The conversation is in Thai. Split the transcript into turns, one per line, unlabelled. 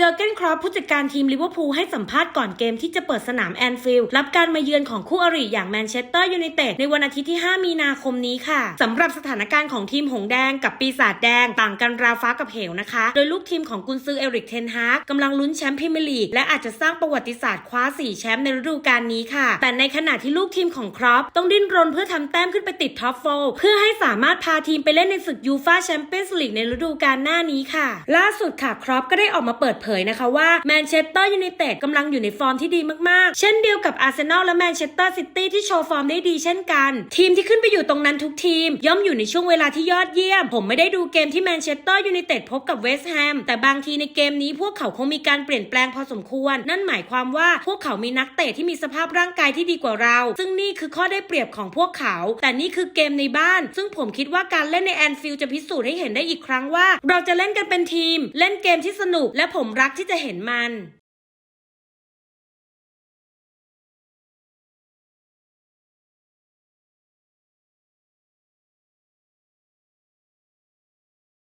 เจอเกนครอปผู้จัดการทีมลิเวอร์พูลให้สัมภาษณ์ก่อนเกมที่จะเปิดสนามแอนฟิลด์รับการมาเยือนของคู่อริอย่างแมนเชสเตอร์ยูไนเต็ดในวันอาทิตย์ที่ 5 มีนาคมนี้ค่ะสำหรับสถานการณ์ของทีมหงแดงกับปีศาจแดง ต่างกันราวฟ้ากับเหวนะคะ โดยลูกทีมของกุนซือเอริกเทนฮากกำลังลุ้นแชมป์พรีเมียร์ลีกและอาจจะสร้างประวัติศาสตร์คว้า 4 แชมป์ในฤดูกาลนี้ค่ะ แต่ในขณะที่ลูกทีมของครอปต้องดิ้นรนเพื่อทำแต้มขึ้นไปติดท็อปโฟร์เพื่อให้สามารถพาทีมไปเล่นในศึกยูฟาแชมเปี้ยนส์ลีกในฤดูกาลหน้านี้ค่ะ ล่าสุดค่ะครอปก็ได้ออกมาเปิดเผยนะคะว่าแมนเชสเตอร์ยูไนเต็ดกำลังอยู่ในฟอร์มที่ดีมากๆ เช่นเดียวกับอาร์เซนอลและแมนเชสเตอร์ซิตี้ที่โชว์ฟอร์มได้ดีเช่นกัน ทีมที่ขึ้นไปอยู่ตรงนั้นทุกทีม ย่อมอยู่ในช่วงเวลาที่ยอดเยี่ยม ผมไม่ได้ดูเกมที่แมนเชสเตอร์ยูไนเต็ดพบกับเวสต์แฮมแต่บางทีในเกมนี้พวกเขาคงมีการเปลี่ยนแปลงพอสมควร นั่นหมายความว่าพวกเขามีนักเตะที่มีสภาพร่างกายที่ดีกว่าเรา ซึ่งนี่คือข้อได้เปรียบของพวกเขา แต่นี่คือเกมในบ้าน ซึ่งผมคิดว่าการเล่นในแอนฟิลด์จะพิสูจน์ให้เห็นได้อีกครั้งว่า เราจะเล่นกันเป็นทีม เล่นเกมที่สนุกและผมรักที่จะเห็นมัน